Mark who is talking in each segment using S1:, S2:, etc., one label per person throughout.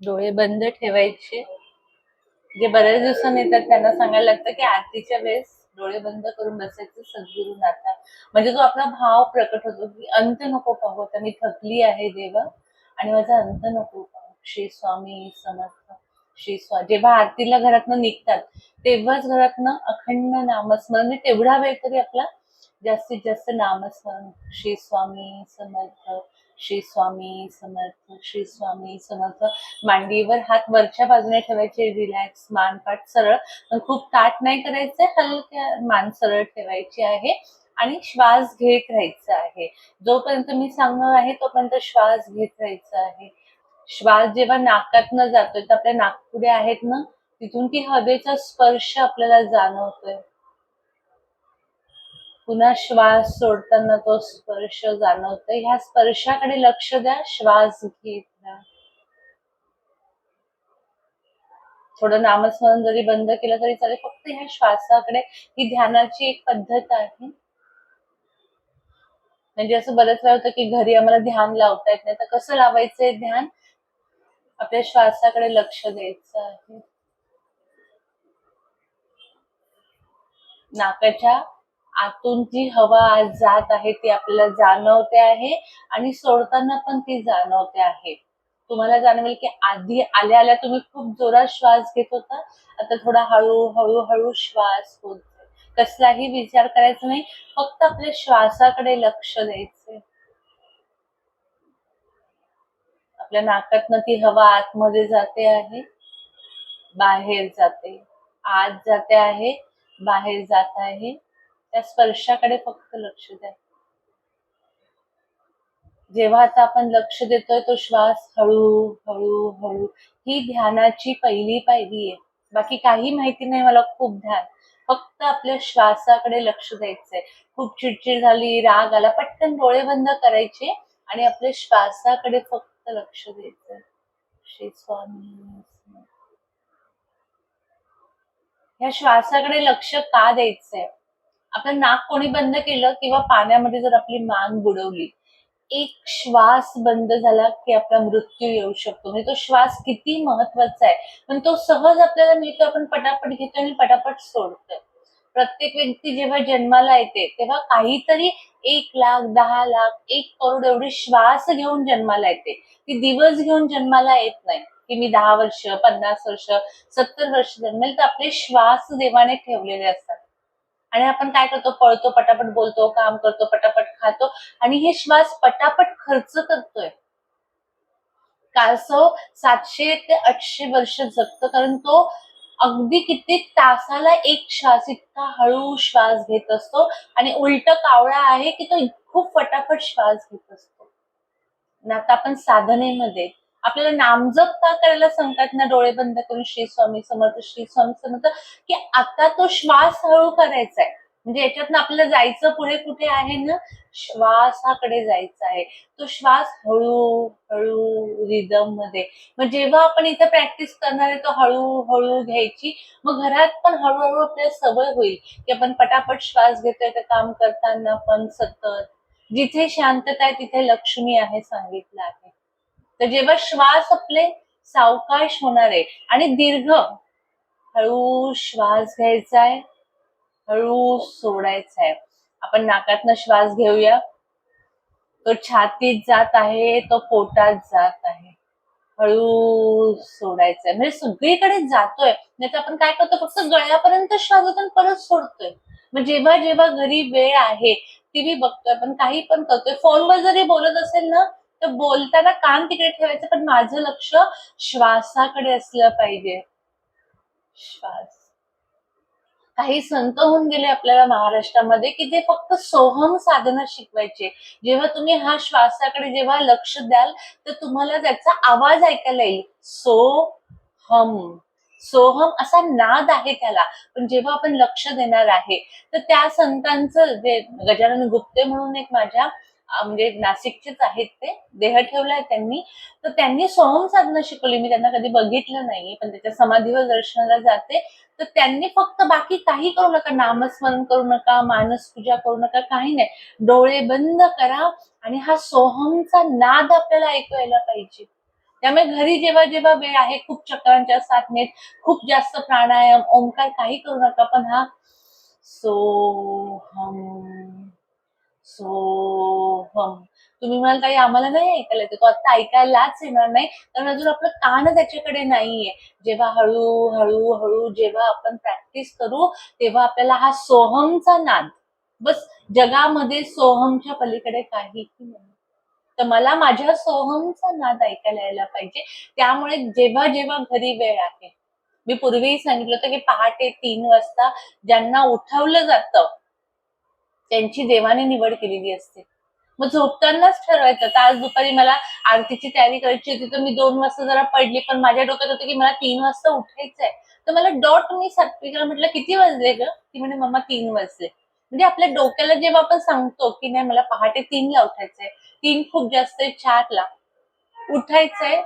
S1: डोळे बंद ठेवायचे. जे बऱ्याच दिवसांनी येतात त्यांना सांगायला लागतं की आरतीच्या वेळेस डोळे बंद करून बसायचं सद्गुरू नाथा. म्हणजे जो आपला भाव प्रकट होतो की अंत नको पाहू आता मी थकली आहे देवा आणि माझा अंत नको पाहू. श्री स्वामी समर्थ श्री स्वा जेव्हा आरतीला घरातनं निघतात तेव्हाच घरातनं अखंड नामस्मरण म्हणजे तेवढा वेळ तरी आपला जास्तीत जास्त नामस्मरण. श्री स्वामी समर्थ श्री स्वामी समर्थ श्री स्वामी समर्थ. मांडीवर हात वरच्या बाजूने ठेवायचे रिलॅक्स मानपाठ सरळ. पण खूप ताट नाही करायचंय हलक्या मान सरळ ठेवायची आहे. आणि श्वास घेत राहायचा आहे. जोपर्यंत मी सांगणार आहे तोपर्यंत श्वास घेत राहायचा आहे. श्वास जेव्हा नाकातनं जातोय तर आपल्या नागपुडे आहेत ना तिथून ती हवेचा स्पर्श आपल्याला जाणवतोय. पुन्हा श्वास सोडताना तो स्पर्श जाणवतो ह्या स्पर्शाकडे लक्ष द्या. श्वास घेत थोडं नामस्मरण जरी बंद केलं तरी चालेल. फक्त ह्या श्वासाकडे ही ध्यानाची एक पद्धत आहे. म्हणजे असं बरंच वेळ होतं की घरी आम्हाला ध्यान लावता येत नाही. तर कसं लावायचंय ध्यान? आपल्या श्वासाकडे लक्ष द्यायचं आहे. नाकाच्या आतून जी हवा आज जात आहे ती आपल्याला जाणवते आहे आणि सोडताना पण ती जाणवते आहे. तुम्हाला जाणवेल की आधी आल्या आल्या तुम्ही खूप जोरात श्वास घेत होता. आता थोडा हळू हळू हळू श्वास होत कसलाही विचार करायचा नाही फक्त आपल्या श्वासाकडे लक्ष द्यायचे आपल्या नाकातनं ती हवा आतमध्ये जाते आहे. बाहेर जाते. आत जाते आहे बाहेर जात आहे. त्या स्पर्शाकडे फक्त लक्ष द्या. जेव्हा आता आपण लक्ष देतोय तो श्वास हळू हळू हळू ही ध्यानाची पहिली पायरी आहे. बाकी काही माहिती नाही मला खूप ध्यान. फक्त आपल्या श्वासाकडे लक्ष द्यायचंय. खूप चिडचिड झाली राग आला पटकन डोळे बंद करायचे आणि आपल्या श्वासाकडे फक्त लक्ष द्यायचं श्री स्वामी ह्या श्वासाकडे लक्ष का द्यायचंय? आपलं नाक कोणी बंद केलं किंवा पाण्यामध्ये जर आपली मान बुडवली एक श्वास बंद झाला की आपला मृत्यू येऊ शकतो. म्हणजे तो श्वास किती महत्त्वाचा आहे. पण तो सहज आपल्याला मिळतो आपण पटापट घेतो आणि पटापट सोडतोय. प्रत्येक व्यक्ती जेव्हा जन्माला येते तेव्हा काहीतरी एक लाख दहा लाख एक करोड एवढे श्वास घेऊन जन्माला येते. ती दिवस घेऊन जन्माला येत नाही. की मी दहा वर्ष पन्नास वर्ष सत्तर वर्ष जन्मेल तर आपले श्वास देवाने ठेवलेले असतात. आणि आपण काय करतो? पळतो पटापट बोलतो काम करतो पटापट खातो आणि हे श्वास पटापट खर्च करतोय. कासव सातशे ते आठशे वर्ष जगतो कारण तो अगदी किती तासाला एक श्वास इतका हळू श्वास घेत असतो आणि उलट कावळा आहे की तो खूप फटाफट श्वास घेत असतो. ना आता आपण साधनेमध्ये आपल्याला नामजप का करायला सांगतात ना डोळे बंद करून श्री स्वामी समर्थ श्री स्वामी समर्थ की आता तो श्वास हळू करायचा आहे म्हणजे याच्यातनं आपल्याला जायचं पुढे कुठे आहे ना श्वासाकडे जायचं आहे. तो श्वास हळू हळू रिदममध्ये. मग जेव्हा आपण इथं प्रॅक्टिस करणार आहे तो हळूहळू घ्यायची. मग घरात पण हळूहळू आपल्याला सवय होईल की आपण पटापट श्वास घेतोय तर काम करताना पण सतत. जिथे शांतता आहे तिथे लक्ष्मी आहे सांगितलं आहे. तर जेव्हा श्वास आपले सावकाश होणार आहे आणि दीर्घ हळू श्वास घ्यायचा आहे हळू सोडायचा आहे. आपण नाकातनं श्वास घेऊया. तो छातीत जात आहे तो पोटात जात आहे. हळू सोडायचंय आहे. म्हणजे सगळीकडे जातोय. नाही तर आपण काय करतो फक्त गळ्यापर्यंत श्वास आपण परत सोडतोय. मग जेव्हा जेव्हा घरी वेळ आहे टीव्ही बघतोय. आपण काही पण करतोय. फोनवर जरी बोलत असेल ना तर बोलताना कान तिकडे ठेवायचं पण माझं लक्ष श्वासाकडे असलं पाहिजे. श्वास. काही संत होऊन गेले आपल्याला महाराष्ट्रामध्ये की ते फक्त सोहम साधना शिकवायचे. जेव्हा तुम्ही हा श्वासाकडे जेव्हा लक्ष द्याल तर तुम्हाला त्याचा आवाज ऐकायला येईल. सो हम सोहम असा नाद आहे त्याला. पण जेव्हा आपण लक्ष देणार आहे तर त्या संतांचं जे गजानन गुप्ते म्हणून एक माझ्या म्हणजे नाशिकचेच आहेत ते. देह ठेवलाय त्यांनी. तर त्यांनी सोहम साधना शिकवली. मी त्यांना कधी बघितलं नाही पण त्याच्या समाधीवर दर्शनाला जाते. तर त्यांनी फक्त बाकी काही करू नका. नामस्मरण करू नका मानस पूजा करू नका काही नाही. डोळे बंद करा आणि हा सोहमचा नाद आपल्याला ऐकायला पाहिजे. त्यामुळे घरी जेव्हा जेव्हा वेळ आहे खूप चक्रांच्या साधनेत खूप जास्त प्राणायाम ओंकार काही करू नका. पण हा सोहम सो तुम्ही म्हणाल ताई आम्हाला नाही ऐकायला येते. तो आता ऐकायलाच येणार नाही. कारण अजून आपलं कान त्याच्याकडे नाहीये. जेव्हा हळू हळू हळू जेव्हा आपण प्रॅक्टिस करू तेव्हा आपल्याला हा सोहमचा नाद. बस जगामध्ये सोहमच्या पलीकडे काहीही नाही. तर मला माझ्या सोहमचा नाद ऐकायला यायला पाहिजे. त्यामुळे जेव्हा जेव्हा घरी वेळ आहे. मी पूर्वीही सांगितलं होतं की पहाटे तीन वाजता ज्यांना उठवलं जातं त्यांची देवाने निवड केलेली असते. मग झोपतानाच ठरवायचं. तर आज दुपारी मला आरतीची तयारी करायची होती तर मी दोन वाजता जरा पडली पण माझ्या डोक्यात होतं की मला तीन वाजता उठायचंय. तर मला डॉट मी सात्विकाला म्हटलं किती वाजले ग? ती म्हणे मम्मा तीन वाजले. म्हणजे आपल्या डोक्याला जेव्हा आपण सांगतो की नाही मला पहाटे तीनला उठायचंय तीन खूप जास्त चारला उठायचंय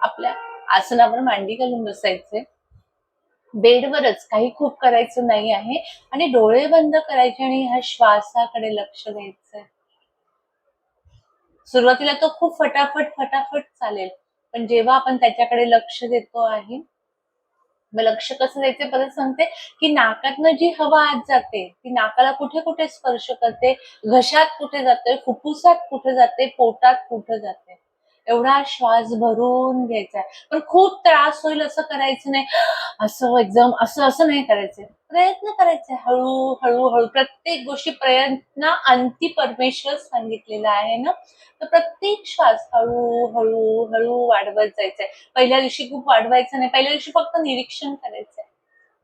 S1: आपल्या आसनावर मांडी घालून बसायचंय. बेडवरच काही खूप करायचं नाही आहे आणि डोळे बंद करायचे आणि ह्या श्वासाकडे लक्ष द्यायचंय. सुरुवातीला तो खूप फटाफट फटाफट चालेल. पण जेव्हा आपण त्याच्याकडे लक्ष देतो आहे मग लक्ष कसं द्यायचं परत सांगते की नाकातनं जी हवा आत जाते ती नाकाला कुठे कुठे स्पर्श करते घशात कुठे जाते फुफ्फुसात कुठे जाते पोटात कुठे जाते. एवढा श्वास भरून घ्यायचा पण खूप त्रास होईल असं करायचं नाही. असं एकदम असं असं नाही करायचं. प्रयत्न करायचे. हळू हळू हळू. प्रत्येक गोष्टी प्रयत्न अंती परमेश्वर सांगितलेला आहे ना? तर प्रत्येक श्वास हळू हळू हळू वाढवत जायचंय. पहिल्या दिवशी खूप वाढवायचं नाही. पहिल्या दिवशी फक्त निरीक्षण करायचंय.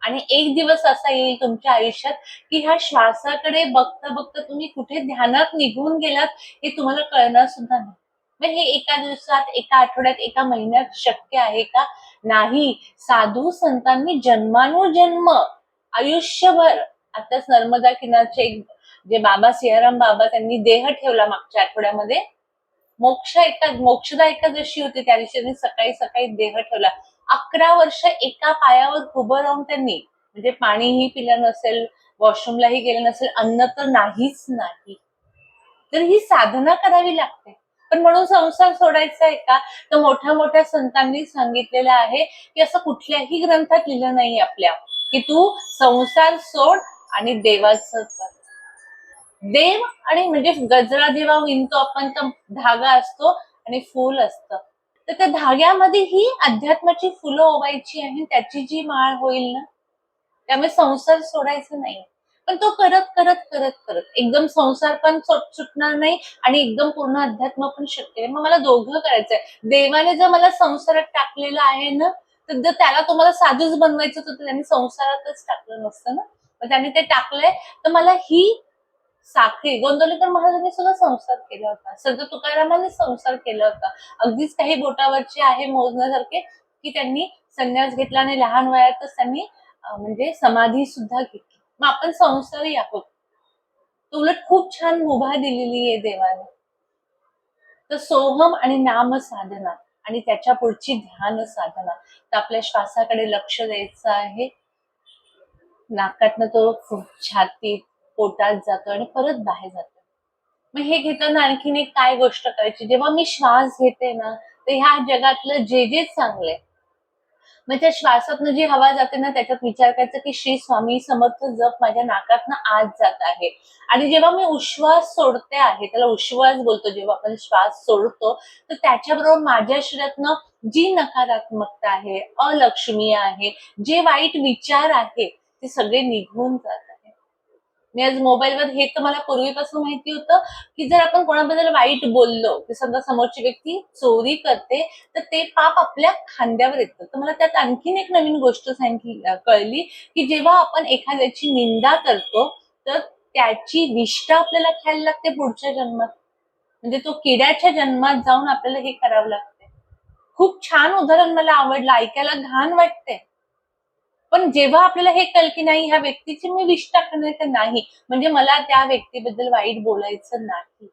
S1: आणि एक दिवस असा येईल तुमच्या आयुष्यात की ह्या श्वासाकडे बघता बघता तुम्ही कुठे ध्यानात निघून गेलात हे तुम्हाला कळणार सुद्धा नाही. मग हे एका दिवसात एका आठवड्यात एका महिन्यात शक्य आहे का? नाही. साधू संतांनी जन्मानुजन्म आयुष्यभर आताच नर्मदा किनारचे एक जे बाबा सियाराम बाबा त्यांनी देह ठेवला मागच्या आठवड्यामध्ये मोक्ष एका मोक्षदा एकादशी होती त्या दिवशी त्यांनी सकाळी सकाळी देह ठेवला. अकरा वर्ष एका पायावर उभं राहून त्यांनी म्हणजे पाणीही पिलं नसेल वॉशरूमलाही गेलं नसेल अन्न तर नाहीच नाही. तर ही साधना करावी लागते. पण म्हणून संसार सोडायचा आहे का? तर मोठ्या मोठ्या संतांनी सांगितलेलं आहे की असं कुठल्याही ग्रंथात लिहिलं नाही आपल्या. की तू संसार सोड आणि देवाचं कर. देव आणि म्हणजे गजरा जेव्हा विणतो आपण तर धागा असतो आणि फूल असतं. तर त्या धाग्यामध्ये ही अध्यात्माची फुलं ओवायची आहे त्याची जी माळ होईल ना त्यामुळे संसार सोडायचा नाही. पण तो करत करत करत करत. एकदम संसार पण सुट- सुटणार नाही आणि एकदम पूर्ण अध्यात्म पण शक्य आहे मग मला दोघं करायचंय. देवाने जर मला संसारात टाकलेलं आहे ना तर जर त्याला तुम्हाला साधूच बनवायचं होतं त्यांनी संसारातच टाकलं नसतं ना? मग त्याने ते टाकलंय. तर मला ही साखळी गोंदवलेकर महाराजांनी सुद्धा संसार केला होता. संत तुकारामांनी संसार केला होता. अगदीच काही बोटावरचे आहे मोजण्यासारखे की त्यांनी संन्यास घेतला आणि लहान वयातच त्यांनी म्हणजे समाधी सुद्धा घेतली. मग आपण संसारी आहोत. तर उलट खूप छान मुभा दिलेली आहे देवाने. तर सोहम आणि नाम साधना आणि त्याच्या पुढची ध्यान साधना. तर आपल्या श्वासाकडे लक्ष द्यायचं आहे. नाकातनं तो छातीत पोटात जातो आणि परत बाहेर जातो. मग हे घेताना आणखीन एक काय गोष्ट करायची? जेव्हा मी श्वास घेते ना तर ह्या जगातलं जे जे चांगलंय म्हणजे त्या श्वासातनं जी हवा जाते ना त्याच्यात विचार करायचा की श्री स्वामी समर्थ जप माझ्या नाकातनं आत जात आहे. आणि जेव्हा मी उश्वास सोडते आहे त्याला उश्वास बोलतो जेव्हा आपण श्वास सोडतो तर त्याच्याबरोबर माझ्या शरीरातनं जी नकारात्मकता आहे अलक्ष्मी आहे जे वाईट विचार आहे ते सगळे निघून जात मी आज मोबाईलवर हे तर मला पूर्वीपासून माहिती होतं की जर आपण कोणाबद्दल वाईट बोललो की समजा समोरची व्यक्ती चोरी करते तर ते पाप आपल्या खांद्यावर येतं. तर मला त्यात आणखीन एक नवीन गोष्ट सांगितली कळली की जेव्हा आपण एखाद्याची निंदा करतो तर त्याची विष्ठा आपल्याला खायला लागते पुढच्या जन्मात. म्हणजे तो किड्याच्या जन्मात जाऊन आपल्याला हे करावं लागते. खूप छान उदाहरण मला आवडलं ऐकायला घाण वाटते पण जेव्हा आपल्याला हे कळ की नाही ह्या व्यक्तीची मी विष्ठा करण्याचं नाही? म्हणजे मला त्या व्यक्तीबद्दल वाईट बोलायचं नाही.